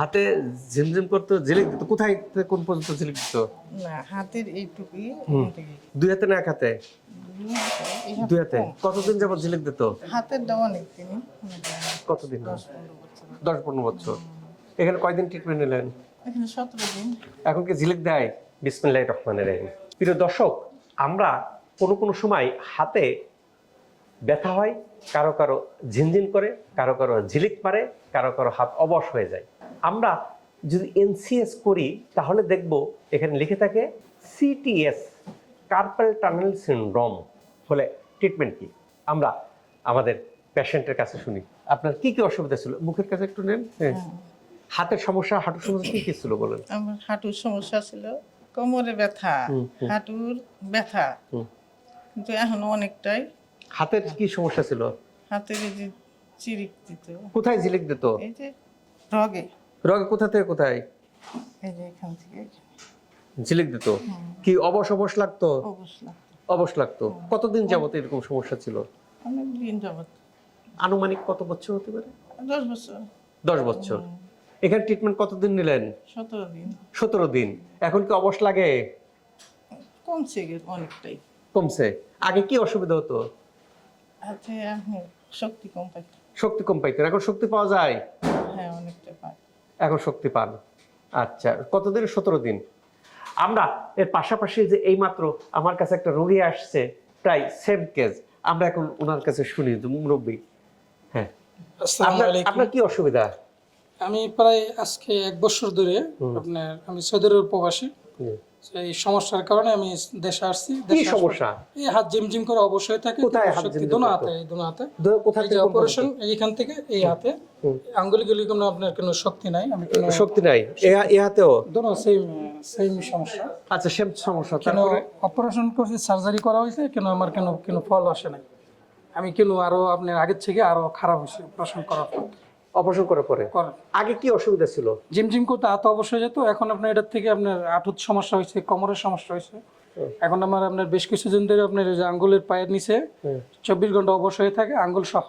হাতে ঝিমঝিম করতো ঝিলিক দিত। কোথায় কোন পর্যন্ত ঝিলিক দিত? না হাতের এইটুকুই। দুই হাতে না এক হাতে? দুই হাতে কতদিন যাবত ঝিলিক দিত? হাতের দাও অনেক দিন। কতদিন? দশ পনেরো বছর। দশ পনেরো বছর। এখানে কয়দিন ট্রিটমেন্ট নিলেন? এখানে সতেরো দিন। এখন কি ঝিলিক দেয়? বিসমিল্লাহ রহমানের রহিম। প্রিয় দর্শক আমরা কোনো কোনো সময় হাতে ব্যথা হয় কারও কারও ঝিনঝিন করে কারও কারও ঝিলিক পারে কারও কারও হাত অবশ হয়ে যায়। আমরা যদি এনসিএস করি তাহলে দেখব এখানে লিখে থাকে সিটিএস কার্পাল টানেল সিনড্রোম হলে ট্রিটমেন্ট কি? আমরা আমাদের পেশেন্টের কাছে শুনি। আপনার কি কি অসুবিধা ছিল? মুখের কাছে একটু নেন। হ্যাঁ। হাতের সমস্যা হাঁটুর সমস্যা কি কি ছিল বলেন? আমার হাঁটুর সমস্যা ছিল কোমরে ব্যথা। হাঁটুর ব্যথা। কিন্তু এখনও অনেকটাই। হাতের কি সমস্যা ছিল? হাতের যে চিরিক দিত। কোথায় ঝিলিক দিত? এই যে রগে। রগে কোথা থেকে কোথায়? এই যে এখান থেকে ঝিলিক দিত? কি অবশ অবশ লাগতো? অবশ্যই অবশ লাগতো। কতদিন যাবত এরকম সমস্যা ছিল? অনেক দিন যাবত। আনুমানিক কত বছর হতে পারে? দশ বছর। দশ বছর। এখানে ট্রিটমেন্ট কতদিন নিলেন? সতেরো দিন। সতেরো দিন। এখন কি অবশ লাগে? কমছে গে অনেকটাই। কমছে। আগে কি অসুবিধা হতো? হাতে শক্তি কম পাই শক্তি কম পাইতেন। এখন শক্তি পাওয়া যায়? হ্যাঁ অনেকটা পাই এখন শক্তি পান। আচ্ছা কতদিন সতেরো দিন। আমরা এর পাশাপাশি যে এই মাত্র আমার কাছে একটা রোগী আসছে প্রায় সেম কেস আমরা এখন ওনার কাছে শুনি মুরব্বী। হ্যাঁ। আপনার কি অসুবিধা? আমি প্রায় আজকে এক বছর ধরে আপনার আমি সৌদি আরব প্রবাসী এই সমস্যার কারণে আমি দেশে আসছি কি সমস্যা? এই হাত জিমজিম করে অবশ্যই থাকে কোথায় হাত দোনো হাতে এই দোনো হাতে। কোথা থেকে অপারেশন এইখান থেকে এই হাতে। আঙ্গুলি গুলি কোনো আপনার কোনো শক্তি নাই আমি কোনো শক্তি নাই। এ- এ হাতেও? দোনো সেম সেম সমস্যা। আচ্ছা সেম সমস্যা কেন তারপরে? অপারেশন করছি সার্জারি করা হয়েছে কেন আমার কেন কেন ফল আসে নাই? আমি কেন আরও আপনার আগের থেকে আরও খারাপ হয়েছে অপারেশন করার পর? অপারেশন করার পরে? আগে কি অসুবিধা ছিল? জিম জিম করতে হাত অবশ্যই যেত। এখন আপনার এটার থেকে আপনার আঁটুর সমস্যা হয়েছে কোমরের সমস্যা হয়েছে। এখন আমার আপনার বেশ কিছুদিন ধরে আপনার যে আঙ্গুলের পায়ের নিচে চব্বিশ ঘণ্টা অবশ্য হয়ে থাকে আঙ্গুল সহ।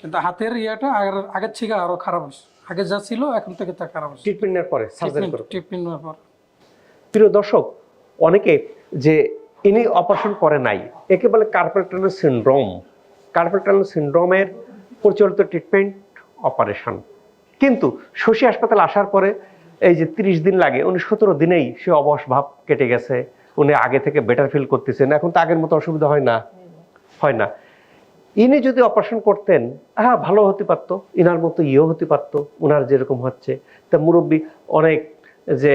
কিন্তু হাতের ইয়াটা আগের থেকে আরও খারাপ হয়েছে। আগে যা ছিল এখন থেকে তা খারাপ হয়েছে। ট্রিটমেন্টের পরে সার্জারি করে ট্রিটমেন্ট নেওয়ার পর। প্রিয় দর্শক অনেকে যে ইনি অপারেশন করে নাই একে বলে কার্পেল টানেল সিনড্রোম কার্পেল সিনড্রোমের পরিচালিত ট্রিটমেন্ট অপারেশন কিন্তু শশী হাসপাতাল আসার পরে এই যে তিরিশ দিন লাগে, উনি সতেরো দিনেই সে অবশ ভাব কেটে গেছে। উনি আগে থেকে বেটার ফিল করতেছেন। এখন তো আগের মতো অসুবিধা হয় না। হয় না। ইনি যদি অপারেশন করতেন হ্যাঁ ভালো হতে পারতো। ইনার মতো ইয়েও হতে পারতো। ওনার যেরকম হচ্ছে। তা মুরব্বী অনেক যে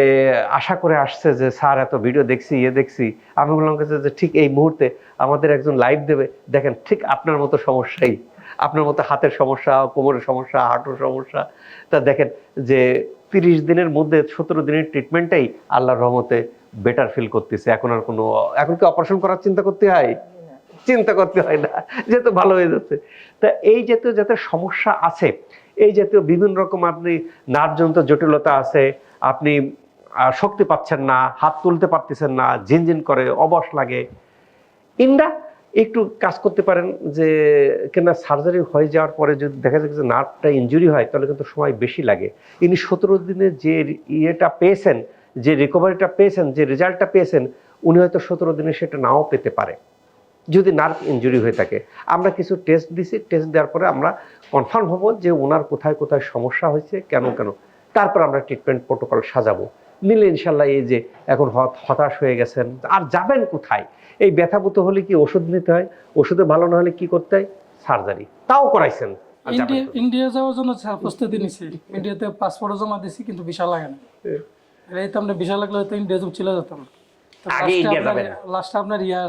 আশা করে আসছে যে, স্যার, এত ভিডিও দেখছি ইয়ে দেখছি। আমি বললাম যে ঠিক এই মুহূর্তে আমাদের একজন লাইভ দেবে। দেখেন, ঠিক আপনার মতো সমস্যাই। আপনার মতো হাতের সমস্যা, কোমরের সমস্যা, হাঁটুর সমস্যা। তা দেখেন যে তিরিশ দিনের মধ্যে সতেরো দিনের ট্রিটমেন্টটাই আল্লাহর রহমতে বেটার ফিল করতেছে। এখন আর কোনো, এখন কি অপারেশন করার চিন্তা করতে হয়? চিন্তা করতে হয় না যেহেতু ভালো হয়ে যাচ্ছে। তা এই জাতীয় যাতে সমস্যা আছে, এই জাতীয় বিভিন্ন রকম আপনি নার্ভজনিত জটিলতা আছে, আপনি শক্তি পাচ্ছেন না, হাত তুলতে পারতেছেন না, ঝিনঝিন করে, অবশ লাগে। ইন্ডা একটু কাজ করতে পারেন যে কিনা সার্জারি হয়ে যাওয়ার পরে যদি দেখা যায় যে নার্ভটা ইনজুরি হয়, তাহলে কিন্তু সময় বেশি লাগে। ইনি সতেরো দিনে যে ইয়েটা পেয়েছেন, যে রিকভারিটা পেয়েছেন, যে রেজাল্টটা পেয়েছেন, উনি হয়তো সতেরো দিনে সেটা নাও পেতে পারে, যদি নার্ভ ইনজুরি হয়ে থাকে। আমরা কিছু টেস্ট দিছি টেস্ট দেওয়ার পরে আমরা কনফার্ম হব যে ওনার কোথায় কোথায় সমস্যা হয়েছে, কেন কেন। তারপর আমরা ট্রিটমেন্ট প্রোটোকল সাজাবো। নিলে ইনশাল্লাহ এই যে এখন হতাশ হয়ে গেছেন। আর যাবেন কোথায়? এই ব্যথাভূত হলে কি ওষুধ নিতে হয়? ওষুধে ভালো না হলে কি করতে হয়? সার্জারি। তাও করাইছেন। ইন্ডিয়া যাওয়ার জন্য প্রস্তুতি নিছি। ইন্ডিয়াতে পাসপোর্ট জমা দিছি কিন্তু ভিসা লাগে না। এই তো আমরা ভিসা লাগলে হয়তো ইন্ডিয়া চলে যেতাম। লাস্টে আপনার ইয়া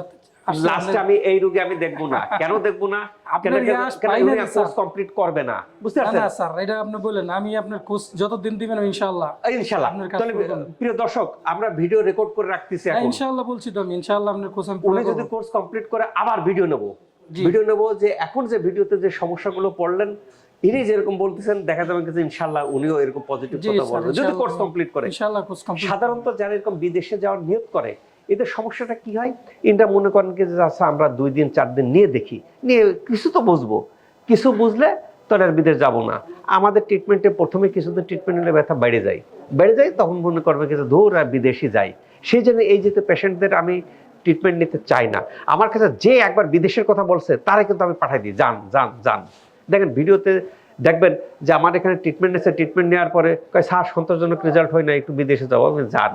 লাস্টে আমি এই রোগে আমি দেখব না। কেন দেখব না? আপনার ইয়াস পাই না স্যার। কমপ্লিট করবে না? বুঝতে পারছেন? না স্যার এটা আপনি বলেন আমি আপনার কোর্স যতদিন দিবেন ইনশাআল্লাহ ইনশাল্লাহ আপনার কাজ তাহলে করবেন। প্রিয় দর্শক আমরা ভিডিও রেকর্ড করে রাখতেছি হ্যাঁ, এখন। ইনশাআল্লাহ বলছি তো আমি ইনশাআল্লাহ আপনার কোর্স আমি উনি যদি কোর্স কমপ্লিট করে আবার ভিডিও নেব। ভিডিও নেব যে এখন যে ভিডিওতে যে সমস্যাগুলো পড়লেন ইনি যেরকম বলতেছেন দেখা যাবে যে ইনশাল্লাহ উনিও এরকম পজিটিভ কথা বলবেন। যদি কোর্স কমপ্লিট করে ইনশাআল্লাহ কোর্স কমপ্লিট সাধারণত যারা এরকম বিদেশে যাওয়ার নিয়ত করে এদের সমস্যাটা কি হয়? এটা মনে করেন কি যে আচ্ছা আমরা দুই দিন, চার দিন নিয়ে দেখি। নিয়ে কিছু তো বুঝব। কিছু বুঝলে তাহলে আর বিদেশ যাব না। আমাদের ট্রিটমেন্টে প্রথমে কিছুদিন ট্রিটমেন্ট নিলে ব্যথা বেড়ে যায়। বেড়ে যায় তখন মনে করবে কিছু দূর আর বিদেশি যাই। সেই জন্য এই যে পেশেন্টদের আমি ট্রিটমেন্ট নিতে চাই না। আমার কাছে যে একবার বিদেশের কথা বলছে, তারা কিন্তু আমি পাঠাই দিই। যান যান যান। দেখেন, ভিডিওতে দেখবেন যে, আমার এখানে ট্রিটমেন্ট নিচ্ছে ট্রিটমেন্ট নেওয়ার পরে কয়, স্যার, সন্তোষজনক রেজাল্ট হয় না, একটু বিদেশে যাব। যান।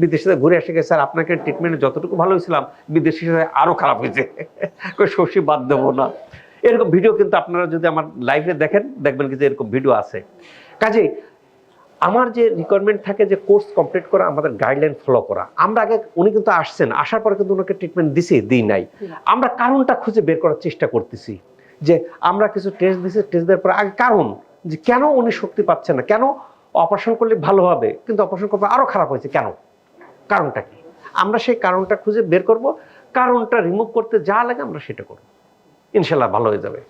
বিদেশে ঘুরে এসে গেছে স্যার আপনাকে ট্রিটমেন্টে যতটুকু ভালো হয়েছিলাম, বিদেশি আরও খারাপ হয়েছে। শশী বাদ দেবো না। এরকম ভিডিও কিন্তু আপনারা যদি আমার লাইভে দেখেন, দেখবেন কি যে এরকম ভিডিও আছে। কাজেই আমার যে রিকোয়ারমেন্ট থাকে যে কোর্স কমপ্লিট করা, আমাদের গাইডলাইন ফলো করা। আমরা আগে, উনি কিন্তু আসছেন, আসার পরে কিন্তু ওনাকে ট্রিটমেন্ট দিছি, দিই নাই। আমরা কারণটা খুঁজে বের করার চেষ্টা করতেছি, যে আমরা কিছু টেস্ট দিছি টেস্ট দেওয়ার পরে আগে কারণ, যে কেন উনি শক্তি পাচ্ছে না? কেন অপারেশন করলে ভালো হবে? কিন্তু অপারেশন করলে আরও খারাপ হয়েছে, কেন? কারণটা কি? আমরা সেই কারণটা খুঁজে বের করব, কারণটা রিমুভ করতে যা লাগে আমরা সেটা করব। ইনশাল্লাহ ভালো হয়ে যাবে।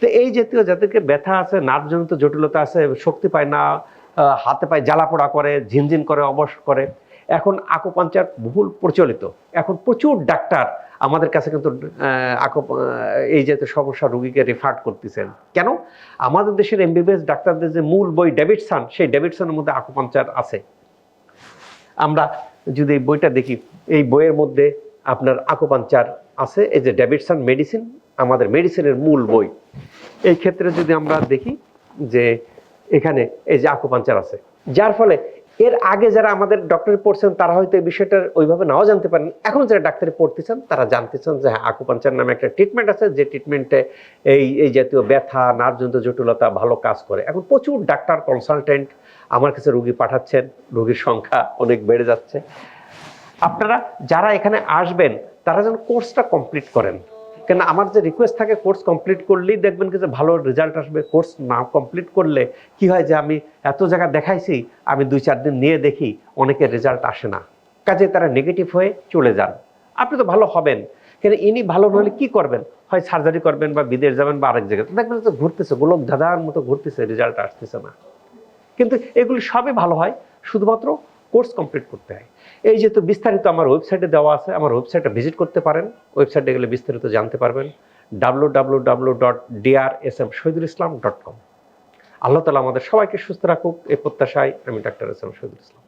তো এই জাতীয় যাদেরকে ব্যথা আছে নার্ভজনিত জটিলতা আছে, শক্তি পায় না হাতে পায়ে জ্বালা পোড়া করে, ঝিনঝিন করে, অবশ করে, এখন আকোপাঞ্চার বহুল প্রচলিত। এখন প্রচুর ডাক্তার আমাদের কাছে কিন্তু আকো এই জাতীয় সমস্যা রুগীকে রেফার করতেছেন। কেন? আমাদের দেশের এমবিবিএস ডাক্তারদের যে মূল বই ডেভিডসন সেই ডেভিডসনের মধ্যে আকোপাঞ্চার আছে। আমরা যদি এই বইটা দেখি, এই বইয়ের মধ্যে আপনার আকোপাঞ্চার আছে, এই যে ডেভিডসন মেডিসিন, আমাদের মেডিসিনের মূল বই। এই ক্ষেত্রে যদি আমরা দেখি যে এখানে এই যে আকোপাঞ্চার আছে, যার ফলে এর আগে যারা আমাদের ডক্টরি পড়ছেন, তারা হয়তো এই বিষয়টা ওইভাবে নাও জানতে পারেন। এখন যারা ডাক্তারি পড়তেছেন, তারা জানতেছেন যে হ্যাঁ আকুপাঞ্চার নামে একটা ট্রিটমেন্ট আছে, যে ট্রিটমেন্টে এই এই জাতীয় ব্যথা নার্ভজনিত জটিলতা ভালো কাজ করে। এখন প্রচুর ডাক্তার কনসালটেন্ট আমার কাছে রুগী পাঠাচ্ছেন, রোগীর সংখ্যা অনেক বেড়ে যাচ্ছে। আপনারা যারা এখানে আসবেন, তারা যেন কোর্সটা কমপ্লিট করেন। কেন আমার যে রিকোয়েস্ট থাকে কোর্স কমপ্লিট করলেই দেখবেন কি যে ভালো রেজাল্ট আসবে। কোর্স না কমপ্লিট করলে কি হয় যে আমি এত জায়গা দেখাইছি, আমি দুই চার দিন নিয়ে দেখি, অনেকের রেজাল্ট আসে না। কাজে তারা নেগেটিভ হয়ে চলে যান। আপনি তো ভালো হবেন। কেন ইনি ভালো হলে কি করবেন? হয় সার্জারি করবেন বা বিদেশ যাবেন বা আরেক জায়গায়। দেখবেন তো ঘুরতেছে গোলক ধাঁধার মতো ঘুরতেছে রেজাল্ট আসতেছে না। কিন্তু এগুলি সবই ভালো হয়, শুধুমাত্র কোর্স কমপ্লিট করতে হয়। এই যেহেতু বিস্তারিত আমার ওয়েবসাইটে দেওয়া আছে, আমার ওয়েবসাইটটা ভিজিট করতে পারেন, ওয়েবসাইটে গেলে বিস্তারিত জানতে পারবেন W W W dot DR S M Shahidul Islam dot com Allah তালা আমাদের সবাইকে সুস্থ রাখুক, এই প্রত্যাশায় আমি ডাক্তার এস এম শহীদুল ইসলাম।